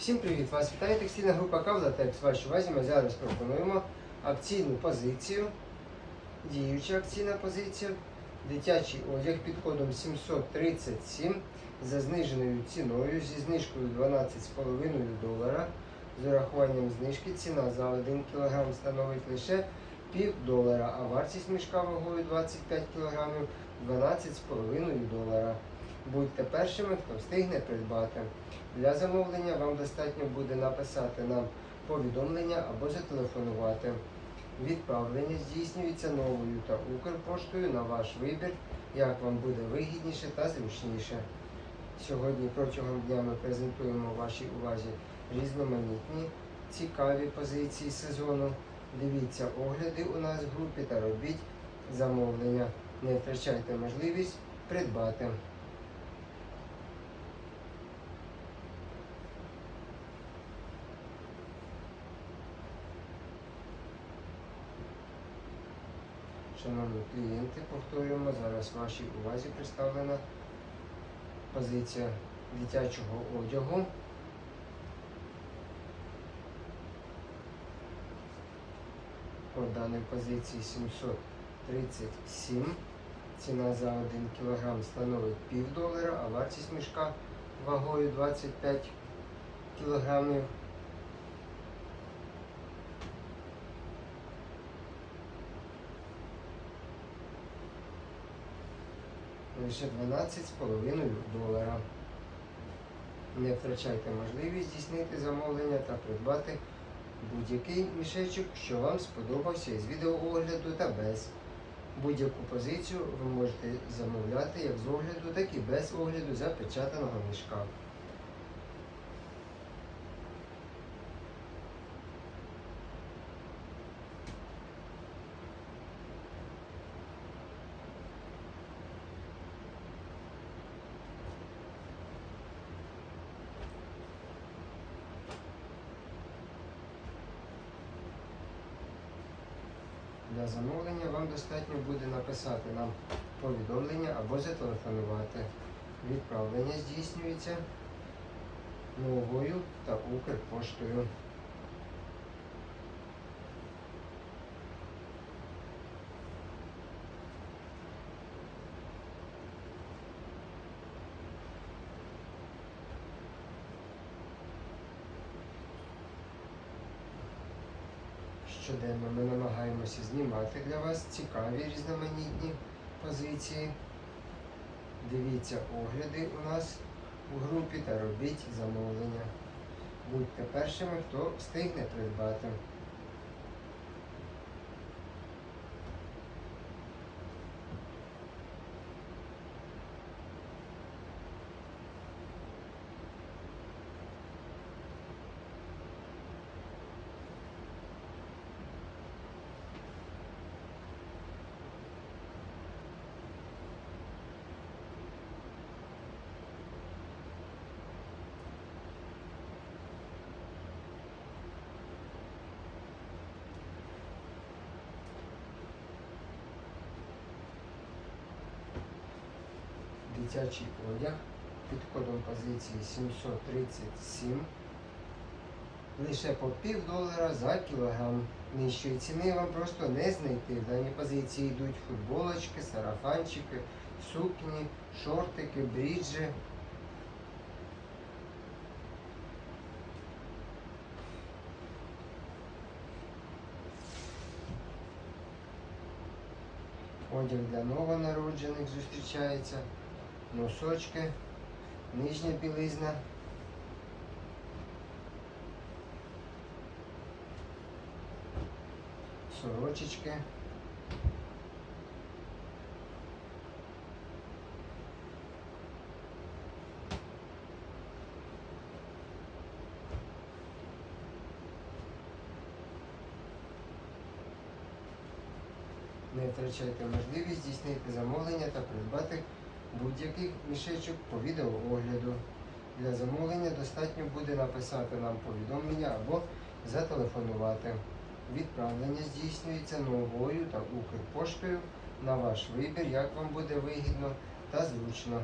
Всім привіт! Вас вітає текстильна група Кавлатекс. Вашій увазі ми зараз пропонуємо акційну позицію. Діюча акційна позиція. Дитячий одяг під кодом 737 за зниженою ціною зі знижкою 12,5 долара. З урахуванням знижки ціна за 1 кг становить лише пів долара, а вартість мішка вагою 25 кг 12,5 долара. Будьте першими, хто встигне придбати. Для замовлення вам достатньо буде написати нам повідомлення або зателефонувати. Відправлення здійснюється новою та Укрпоштою на ваш вибір, як вам буде вигідніше та зручніше. Сьогодні протягом дня ми презентуємо вашій увазі різноманітні цікаві позиції сезону. Дивіться огляди у нас в групі та робіть замовлення. Не втрачайте можливість придбати. Шановні клієнти, повторюємо, зараз вашій увазі представлена позиція дитячого одягу. По даній позиції 737. Ціна за 1 кг становить пів долара, а вартість мішка вагою 25 кілограмів лише 12,5 долара. Не втрачайте можливість здійснити замовлення та придбати будь-який мішечок, що вам сподобався із відеоогляду та без. Будь-яку позицію ви можете замовляти як з огляду, так і без огляду запечатаного мішка. Для замовлення вам достатньо буде написати нам повідомлення або зателефонувати. Відправлення здійснюється новою та Укрпоштою. Щоденно ми намагаємося знімати для вас цікаві різноманітні позиції. Дивіться огляди у нас у групі та робіть замовлення. Будьте першими, хто встигне придбати. Дитячий одяг під кодом позиції 737. Лише по пів долара за кілограм. Нижчої ціни вам просто не знайти. В даній позиції йдуть футболочки, сарафанчики, сукні, шортики, бріджі. Одяг для новонароджених зустрічається, носочки, нижня білизна. Сорочечки. Не втрачайте можливість здійснити замовлення та придбати будь-який мішечок по відеоогляду. Для замовлення достатньо буде написати нам повідомлення або зателефонувати. Відправлення здійснюється новою та Укрпоштою на ваш вибір, як вам буде вигідно та зручно.